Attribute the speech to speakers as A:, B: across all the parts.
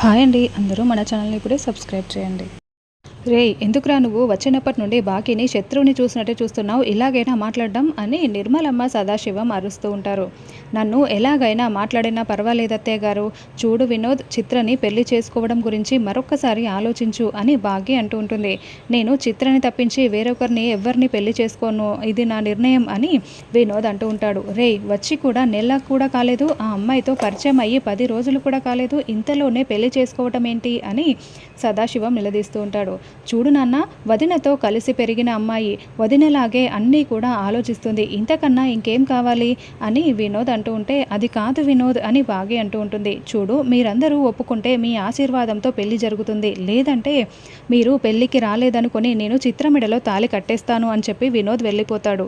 A: Hi అండి. అందరూ మన ఛానల్ని ఇప్పుడే సబ్స్క్రైబ్ చేయండి. రే ఎందుకురా నువ్వు? వచ్చినప్పటి నుండి బాకీని శత్రువుని చూసినట్టే చూస్తున్నావు. ఇలాగైనా మాట్లాడడం అని నిర్మలమ్మ సదాశివం అరుస్తూ ఉంటారు. నన్ను ఎలాగైనా మాట్లాడినా పర్వాలేదత్తయ్య గారు. చూడు వినోద్ చిత్రని పెళ్ళి చేసుకోవడం గురించి మరొక్కసారి ఆలోచించు అని భాగ్య అంటూ ఉంటుంది. నేను చిత్రని తప్పించి వేరొకరిని ఎవరిని పెళ్ళి చేసుకోను. ఇది నా నిర్ణయం అని వినోద్ అంటూ ఉంటాడు. రే వచ్చి కూడా నెల కూడా కాలేదు. ఆ అమ్మాయితో పరిచయం అయ్యి పది రోజులు కూడా కాలేదు. ఇంతలోనే పెళ్ళి చేసుకోవటం ఏంటి అని సదాశివం నిలదీస్తూ ఉంటాడు. చూడు నాన్న వదినతో కలిసి పెరిగిన అమ్మాయి. వదినలాగే అన్నీ కూడా ఆలోచిస్తుంది. ఇంతకన్నా ఇంకేం కావాలి? అని వినోద్ అంటూ ఉంటే అది కాదు వినోద్ అని బాగి అంటూ ఉంటుంది. చూడు మీరందరూ ఒప్పుకుంటే మీ ఆశీర్వాదంతో పెళ్ళి జరుగుతుంది. లేదంటే మీరు పెళ్ళికి రాలేదనుకొని నేను చిత్రమిడలో తాలి కట్టేస్తాను అని చెప్పి వినోద్ వెళ్ళిపోతాడు.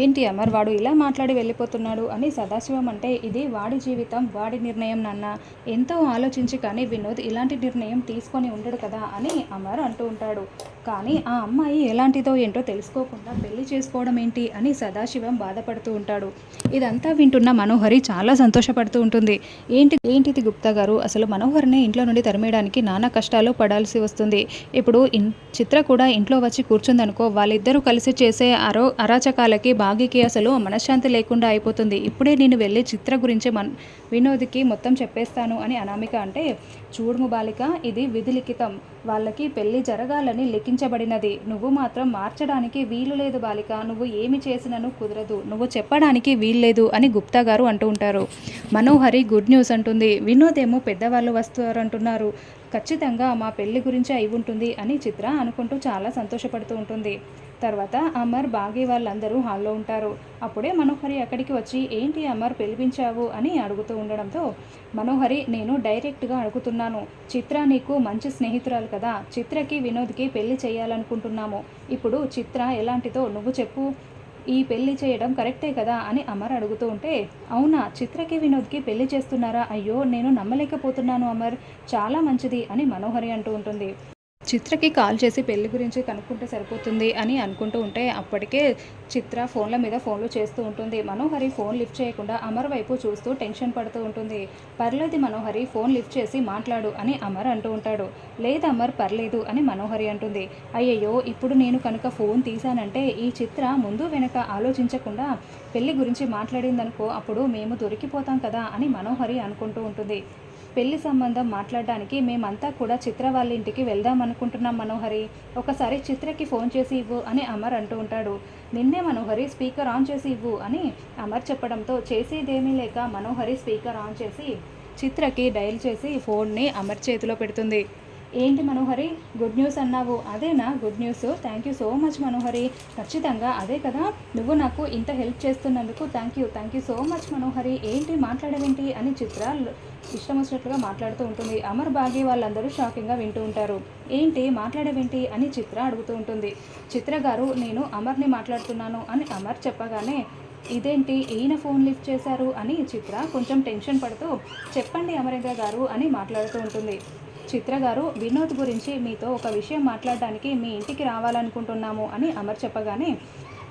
A: ఏంటి అమర్ వాడు ఇలా మాట్లాడి వెళ్ళిపోతున్నాడు అని సదాశివం అంటే ఇది వాడి జీవితం వాడి నిర్ణయం నాన్న. ఎంతో ఆలోచించి కానీ వినోద్ ఇలాంటి నిర్ణయం తీసుకొని ఉండడు కదా అని అమర్ అంటూ ఉంటాడు. కానీ ఆ అమ్మాయి ఎలాంటిదో ఏంటో తెలుసుకోకుండా పెళ్ళి చేసుకోవడం ఏంటి అని సదాశివం బాధపడుతూ ఉంటాడు. ఇదంతా వింటున్న మనోహరి చాలా సంతోషపడుతూ ఉంటుంది. ఏంటి ఏంటిది గుప్తా గారు? అసలు మనోహర్ని ఇంట్లో నుండి తరిమేయడానికి నానా కష్టాలు పడాల్సి వస్తుంది. ఇప్పుడు ఇన్ చిత్ర కూడా ఇంట్లో వచ్చి కూర్చుందనుకో వాళ్ళిద్దరూ కలిసి చేసే అరో అరాచకాలకి బాగికి అసలు మనశ్శాంతి లేకుండా అయిపోతుంది. ఇప్పుడే నేను వెళ్ళి చిత్ర గురించి మన్ వినోద్కి మొత్తం చెప్పేస్తాను అని అనామిక అంటే చూడుము బాలిక ఇది విధిలిఖితం. వాళ్ళకి పెళ్ళి జరగాలని లిఖించబడినది. నువ్వు మాత్రం మార్చడానికి వీలు లేదు బాలిక. నువ్వు ఏమి చేసినను కుదరదు. నువ్వు చెప్పడానికి వీల్లేదు అని గుప్తా గారు అంటూ ఉంటారు. మనోహరి గుడ్ న్యూస్ అంటుంది. వినోద్ ఏమో పెద్దవాళ్ళు వస్తారంటున్నారు. ఖచ్చితంగా మా పెళ్ళి గురించి అయి ఉంటుంది అని చిత్ర అనుకుంటూ చాలా సంతోషపడుతూ ఉంటుంది. తర్వాత అమర్ బాగి వాళ్ళందరూ హాల్లో ఉంటారు. అప్పుడే మనోహరి అక్కడికి వచ్చి ఏంటి అమర్ పిలిపించావు అని అడుగుతూ ఉండడంతో మనోహరి నేను డైరెక్ట్గా అడుగుతున్నాను. చిత్ర నీకు మంచి స్నేహితురాలు కదా. చిత్రకి వినోద్కి పెళ్ళి చేయాలనుకుంటున్నాము. ఇప్పుడు చిత్ర ఎలాంటిదో నువ్వు చెప్పు. ఈ పెళ్ళి చేయడం కరెక్టే కదా అని అమర్ అడుగుతూ ఉంటే అవునా చిత్రకి వినోద్కి పెళ్ళి చేస్తున్నారా? అయ్యో నేను నమ్మలేకపోతున్నాను అమర్. చాలా మంచిది అని మనోహరి అంటూ ఉంటుంది. చిత్రకి కాల్ చేసి పెళ్ళి గురించి కనుక్కుంటే సరిపోతుంది అని అనుకుంటూ ఉంటే అప్పటికే చిత్ర ఫోన్ల మీద ఫోన్లు చేస్తూ ఉంటుంది. మనోహరి ఫోన్ లిఫ్ట్ చేయకుండా అమర్ వైపు చూస్తూ టెన్షన్ పడుతూ ఉంటుంది. పర్లేదు మనోహరి ఫోన్ లిఫ్ట్ చేసి మాట్లాడు అని అమర్ అంటూ ఉంటాడు. లేదు అమర్ పర్లేదు అని మనోహరి అంటుంది. అయ్యయ్యో ఇప్పుడు నేను కనుక ఫోన్ తీశానంటే ఈ చిత్ర ముందు వెనక ఆలోచించకుండా పెళ్ళి గురించి మాట్లాడిందనుకో అప్పుడు మేము దొరికిపోతాం కదా అని మనోహరి అనుకుంటూ ఉంటుంది. పెళ్ళి సంబంధం మాట్లాడడానికి మేమంతా కూడా చిత్ర వాళ్ళ ఇంటికి వెళ్దాం అనుకుంటున్నాం మనోహరి. ఒకసారి చిత్రకి ఫోన్ చేసి ఇవ్వు అని అమర్ అంటూ ఉంటాడు. నిన్నే మనోహరి స్పీకర్ ఆన్ చేసి ఇవ్వు అని అమర్ చెప్పడంతో చేసేదేమీ లేక మనోహరి స్పీకర్ ఆన్ చేసి చిత్రకి డయల్ చేసి ఫోన్ని అమర్ చేతిలో పెడుతుంది. ఏంటి మనోహరి? గుడ్ న్యూస్ అన్నావు. అదేనా? Good news thank you so much Manohari. ఖచ్చితంగా అదే కదా? నువ్వు నాకు ఇంత హెల్ప్ చేస్తున్నందుకు thank you thank you so much Manohari. ఏంటి? మాట్లాడవేంటి అని చిత్ర ఇష్టం వచ్చినట్లుగా మాట్లాడుతూ ఉంటుంది. అమర్ బాగి వాళ్ళందరూ షాకింగ్గా వింటూ ఉంటారు. ఏంటి? మాట్లాడవేంటి అని చిత్ర అడుగుతూ ఉంటుంది. చిత్ర గారు నేను అమర్ని మాట్లాడుతున్నాను అని అమర్ చెప్పగానే ఇదేంటి? ఈయన ఫోన్ లిఫ్ట్ చేశారు? అని చిత్ర కొంచెం టెన్షన్ పడుతూ చెప్పండి అమరేంద్ర గారు అని మాట్లాడుతూ ఉంటుంది. చిత్ర గారు వినోద్ గురించి మీతో ఒక విషయం మాట్లాడడానికి మీ ఇంటికి రావాలనుకుంటున్నాము అని అమర్ చెప్పగానే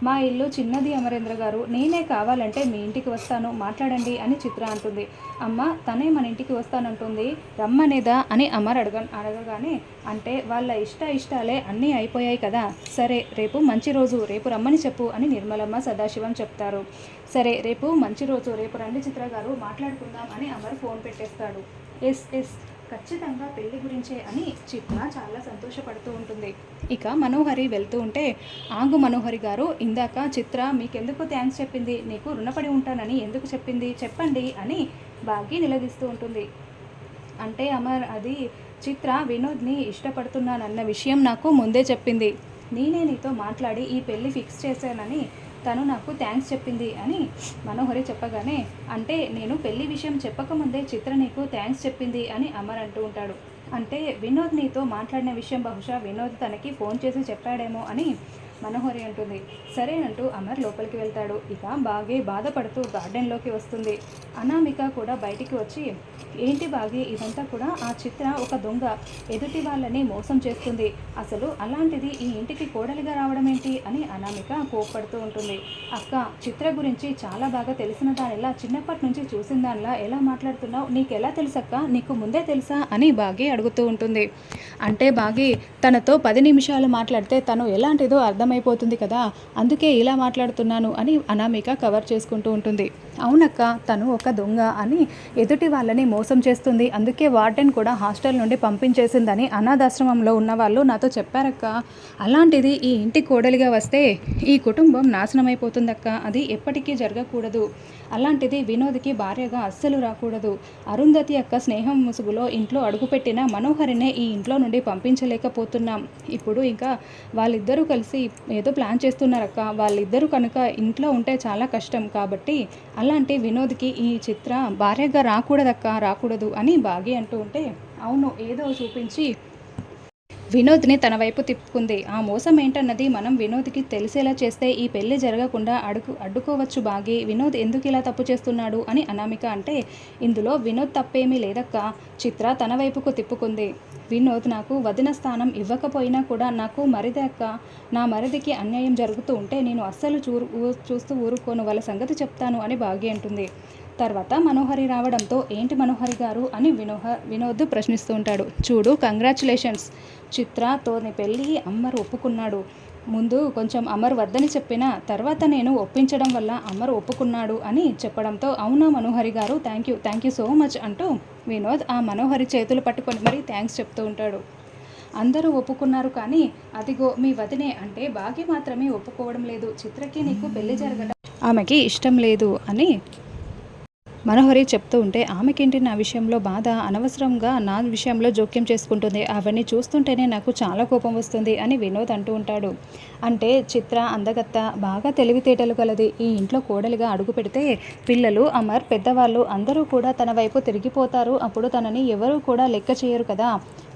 A: మా ఇల్లు చిన్నది అమరేంద్ర గారు నేనే కావాలంటే మీ ఇంటికి వస్తాను మాట్లాడండి అని చిత్ర అంటుంది. అమ్మ తనే మన ఇంటికి వస్తానంటుంది రమ్మనేదా అని అమర్ అడగ అడగగానే అంటే వాళ్ళ ఇష్ట ఇష్టాలే అన్నీ అయిపోయాయి కదా సరే రేపు మంచి రోజు రేపు రమ్మని చెప్పు అని నిర్మలమ్మ సదాశివం చెప్తారు. సరే రేపు మంచి రోజు రేపు రండి చిత్ర గారు మాట్లాడుకుందాం అని అమర్ ఫోన్ పెట్టేస్తాడు. ఎస్ ఎస్ ఖచ్చితంగా పెళ్ళి గురించే అని చిత్ర చాలా సంతోషపడుతూ ఉంటుంది. ఇక మనోహరి వెళ్తూ ఉంటే ఆంగు మనోహరి గారు ఇందాక చిత్ర మీకెందుకు థ్యాంక్స్ చెప్పింది? నీకు రుణపడి ఉంటానని ఎందుకు చెప్పింది? చెప్పండి అని బాగి నిలదీస్తూ ఉంటుంది. అంటే అమర్ అది చిత్ర వినోద్ని ఇష్టపడుతున్నానన్న విషయం నాకు ముందే చెప్పింది. నేనే నీతో మాట్లాడి ఈ పెళ్ళి ఫిక్స్ చేశానని తను నాకు థ్యాంక్స్ చెప్పింది అని మనోహరి చెప్పగానే అంటే నేను పెళ్ళి విషయం చెప్పకముందే చిత్ర నీకు థ్యాంక్స్ చెప్పింది అని అమర్ అంటూ ఉంటాడు. అంటే వినోద్ నీతో మాట్లాడిన విషయం బహుశా వినోద్ తనకి ఫోన్ చేసి చెప్పాడేమో అని మనోహరి అంటుంది. సరేనంటూ అమర్ లోపలికి వెళ్తాడు. ఇక బాగి బాధపడుతూ గార్డెన్లోకి వస్తుంది. అనామిక కూడా బయటికి వచ్చి ఏంటి బాగి ఇదంతా కూడా ఆ చిత్ర ఒక దొంగ. ఎదుటి వాళ్ళని మోసం చేస్తుంది. అసలు అలాంటిది ఈ ఇంటికి కోడలిగా రావడం ఏంటి అని అనామిక కోప్పడుతూ ఉంటుంది. అక్క చిత్ర గురించి చాలా బాగా తెలిసిన దానిలా చిన్నప్పటి నుంచి చూసిన దానిలా ఎలా మాట్లాడుతున్నావు? నీకు ఎలా తెలుసక్క? నీకు ముందే తెలుసా? అని బాగి అడుగుతూ ఉంటుంది. అంటే బాగి తనతో పది నిమిషాలు మాట్లాడితే తను ఎలాంటిదో అర్థం అర్థమైపోతుంది కదా? అందుకే ఇలా మాట్లాడుతున్నాను అని అనామిక కవర్ చేసుకుంటూ ఉంటుంది. అవునక్క తను ఒక దొంగ అని ఎదుటి వాళ్ళని మోసం చేస్తుంది. అందుకే వార్డెన్ కూడా హాస్టల్ నుండి పంపించేసిందని అనాథాశ్రమంలో ఉన్న వాళ్ళు నాతో చెప్పారక్క. అలాంటిది ఈ ఇంటి కోడలిగా వస్తే ఈ కుటుంబం నాశనం అయిపోతుందక్క అది ఎప్పటికీ జరగకూడదు. అలాంటిది వినోద్కి భార్యగా అస్సలు రాకూడదు. అరుంధతి యొక్క స్నేహం ముసుగులో ఇంట్లో అడుగుపెట్టిన మనోహరినే ఈ ఇంట్లో నుండి పంపించలేకపోతున్నాం. ఇప్పుడు ఇంకా వాళ్ళిద్దరూ కలిసి ఏదో ప్లాన్ చేస్తున్నారక్క. వాళ్ళిద్దరూ కనుక ఇంట్లో ఉంటే చాలా కష్టం. కాబట్టి అలాంటి వినోద్కి ఈ చిత్ర భార్యగా రాకూడదక్క రాకూడదు అని బాగి అంటూ ఉంటే అవును ఏదో చూపించి వినోద్ని తన వైపు తిప్పుకుంది. ఆ మోసం ఏంటన్నది మనం వినోద్కి తెలిసేలా చేస్తే ఈ పెళ్ళి జరగకుండా అడుగు అడ్డుకోవచ్చు బాగి. వినోద్ ఎందుకు ఇలా తప్పు చేస్తున్నాడు అని అనామిక అంటే ఇందులో వినోద్ తప్పేమీ లేదక్క. చిత్ర తన వైపుకు తిప్పుకుంది. వినోద్ నాకు వదిన స్థానం ఇవ్వకపోయినా కూడా నాకు మరిదక్క నా మరిదికి అన్యాయం జరుగుతూ ఉంటే నేను అస్సలు చూ చూస్తూ ఊరుకోను వాళ్ళ సంగతి చెప్తాను అని భాగ్య అంటుంది. తర్వాత మనోహరి రావడంతో ఏంటి మనోహరి గారు అని వినోహ వినోద్ ప్రశ్నిస్తూ ఉంటాడు. చూడు కంగ్రాచులేషన్స్ చిత్రతో నీ పెళ్ళి అమ్మరు ఒప్పుకున్నాడు. ముందు కొంచెం అమర్ వద్దని చెప్పిన తర్వాత నేను ఒప్పించడం వల్ల అమర్ ఒప్పుకున్నాడు అని చెప్పడంతో అవునా మనోహరి గారు? Thank you thank you so much అంటూ వినోద్ ఆ మనోహరి చేతులు పట్టుకొని మరీ థ్యాంక్స్ చెప్తూ ఉంటాడు. అందరూ ఒప్పుకున్నారు కానీ అదిగో మీ వదినే అంటే బాగి మాత్రమే ఒప్పుకోవడం లేదు. చిత్రకి నీకు పెళ్ళి జరగడం ఆమెకి ఇష్టం లేదు అని మనోహరి చెప్తూ ఉంటే ఆమెకేంటి నా విషయంలో బాధ? అనవసరంగా నా విషయంలో జోక్యం చేసుకుంటుంది. అవన్నీ చూస్తుంటేనే నాకు చాలా కోపం వస్తుంది అని వినోద్ అంటూ ఉంటాడు. అంటే చిత్ర అందగత్త బాగా తెలివితేటలు కలది. ఈ ఇంట్లో కోడలిగా అడుగు పెడితే పిల్లలు అమర్ పెద్దవాళ్ళు అందరూ కూడా తన వైపు తిరిగిపోతారు. అప్పుడు తనని ఎవరూ కూడా లెక్క చేయరు కదా.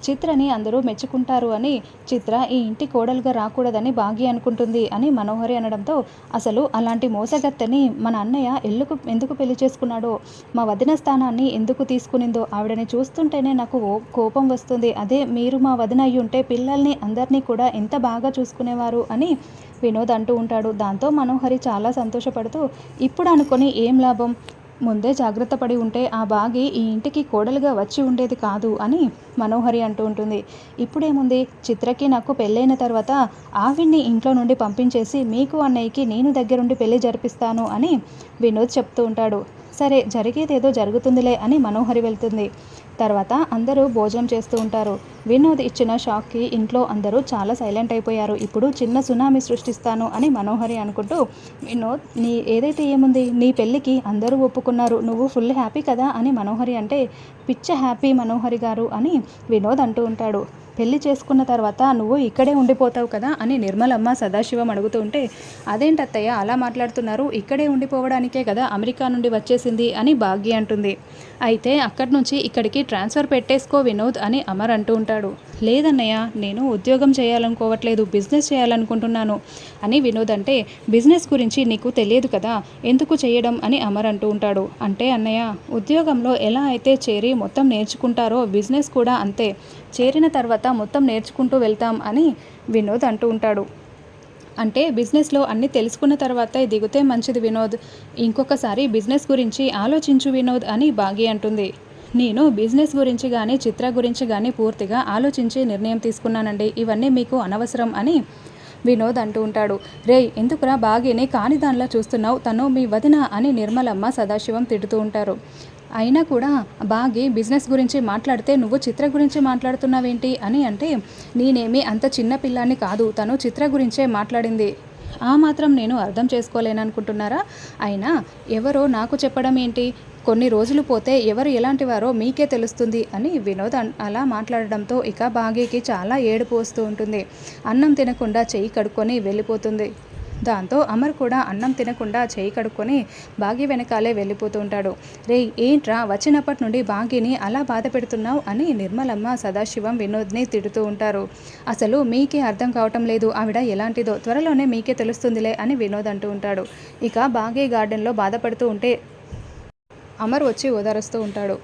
A: చిత్రని అందరూ మెచ్చుకుంటారు అని చిత్ర ఈ ఇంటి కోడలుగా రాకూడదని బాగి అనుకుంటుంది అని మనోహరి అనడంతో అసలు అలాంటి మోసగత్తెని మన అన్నయ్య ఎల్లుకు ఎందుకు పెళ్ళి చేసుకున్నాడో? మా వదిన స్థానాన్ని ఎందుకు తీసుకునిందో ఆవిడని చూస్తుంటేనే నాకు ఓ కోపం వస్తుంది. అదే మీరు మా వదిన అయి ఉంటే పిల్లల్ని అందరినీ కూడా ఎంత బాగా చూసుకునేవారు అని వినోద్ అంటూ ఉంటాడు. దాంతో మనోహరి చాలా సంతోషపడుతూ ఇప్పుడు అనుకొని ఏం లాభం? ముందే జాగ్రత్త పడి ఉంటే ఆ బాగి ఈ ఇంటికి కోడలుగా వచ్చి ఉండేది కాదు అని మనోహరి అంటూ ఉంటుంది. ఇప్పుడేముంది? చిత్రకి నాకు పెళ్ళైన తర్వాత ఆవిడ్ని ఇంట్లో నుండి పంపించేసి మీకు అన్నయ్యకి నేను దగ్గరుండి పెళ్ళి జరిపిస్తాను అని వినోద్ చెప్తూ ఉంటాడు. సరే జరిగేదేదో జరుగుతుందిలే అని మనోహరి వెళ్తుంది. తర్వాత అందరూ భోజనం చేస్తూ ఉంటారు. వినోద్ ఇచ్చిన షాక్కి ఇంట్లో అందరూ చాలా సైలెంట్ అయిపోయారు. ఇప్పుడు చిన్న సునామీ సృష్టిస్తాను అని మనోహరి అనుకుంటూ వినోద్ నీ ఏదైతే ఏముంది? నీ పెళ్ళికి అందరూ ఒప్పుకున్నారు. నువ్వు ఫుల్ హ్యాపీ కదా? అని మనోహరి అంటే పిచ్చ హ్యాపీ మనోహరి గారు అని వినోద్ అంటూ ఉంటాడు. పెళ్ళి చేసుకున్న తర్వాత నువ్వు ఇక్కడే ఉండిపోతావు కదా అని నిర్మలమ్మ సదాశివం అడుగుతూ ఉంటే అదేంటత్తయ్య అలా మాట్లాడుతున్నారు? ఇక్కడే ఉండిపోవడానికే కదా అమెరికా నుండి వచ్చేసింది అని భాగ్య అంటుంది. అయితే అక్కడి నుంచి ఇక్కడికి ట్రాన్స్ఫర్ పెట్టేసుకో వినోద్ అని అమర్ అంటూ ఉంటాడు. లేదన్నయ్య నేను ఉద్యోగం చేయాలనుకోవట్లేదు బిజినెస్ చేయాలనుకుంటున్నాను అని వినోద్ అంటే బిజినెస్ గురించి నీకు తెలియదు కదా ఎందుకు చేయడం అని అమర్ అంటూ ఉంటాడు. అంటే అన్నయ్య ఉద్యోగంలో ఎలా అయితే చేరి మొత్తం నేర్చుకుంటారో బిజినెస్ కూడా అంతే. చేరిన తర్వాత మొత్తం నేర్చుకుంటూ వెళ్తాం అని వినోద్ అంటూ ఉంటాడు. అంటే బిజినెస్లో అన్నీ తెలుసుకున్న తర్వాతే దిగితే మంచిది వినోద్. ఇంకొకసారి బిజినెస్ గురించి ఆలోచించు వినోద్ అని బాగి అంటుంది. నేను బిజినెస్ గురించి కానీ చిత్ర గురించి కానీ పూర్తిగా ఆలోచించి నిర్ణయం తీసుకున్నానండి. ఇవన్నీ మీకు అనవసరం అని వినోద్ అంటూ ఉంటాడు. రేయ్ ఎందుకురా బాగిని కాని దానిలా చూస్తున్నావు? తను మీ వదిన అని నిర్మలమ్మ సదాశివం తిడుతూ ఉంటారు. అయినా కూడా బాగి బిజినెస్ గురించి మాట్లాడితే నువ్వు చిత్ర గురించి మాట్లాడుతున్నావేంటి? అని అంటే నేనేమి అంత చిన్న పిల్లాన్ని కాదు తను చిత్ర గురించే మాట్లాడింది. ఆ మాత్రం నేను అర్థం చేసుకోలేననుకుంటున్నారా అయినా ఎవరో నాకు చెప్పడం ఏంటి? కొన్ని రోజులు పోతే ఎవరు ఎలాంటి వారో మీకే తెలుస్తుంది అని వినోద్ అలా మాట్లాడడంతో ఇక బాగీకి చాలా ఏడుపు వస్తూ ఉంటుంది. అన్నం తినకుండా చెయ్యి కడుక్కొని వెళ్ళిపోతుంది. దాంతో అమర్ కూడా అన్నం తినకుండా చేయి కడుక్కొని బాగి వెనకాలే వెళ్ళిపోతూ ఉంటాడు. రే ఏంట్రా? వచ్చినప్పటి నుండి బాగిని అలా బాధ పెడుతున్నావు అని నిర్మలమ్మ సదాశివం వినోద్ని తిడుతూ ఉంటారు. అసలు మీకే అర్థం కావటం లేదు. ఆవిడ ఎలాంటిదో త్వరలోనే మీకే తెలుస్తుందిలే అని వినోద్ అంటూ ఉంటాడు. ఇక బాగి గార్డెన్లో బాధపడుతూ ఉంటే అమర్ వచ్చి ఓదారుస్తూ ఉంటాడు.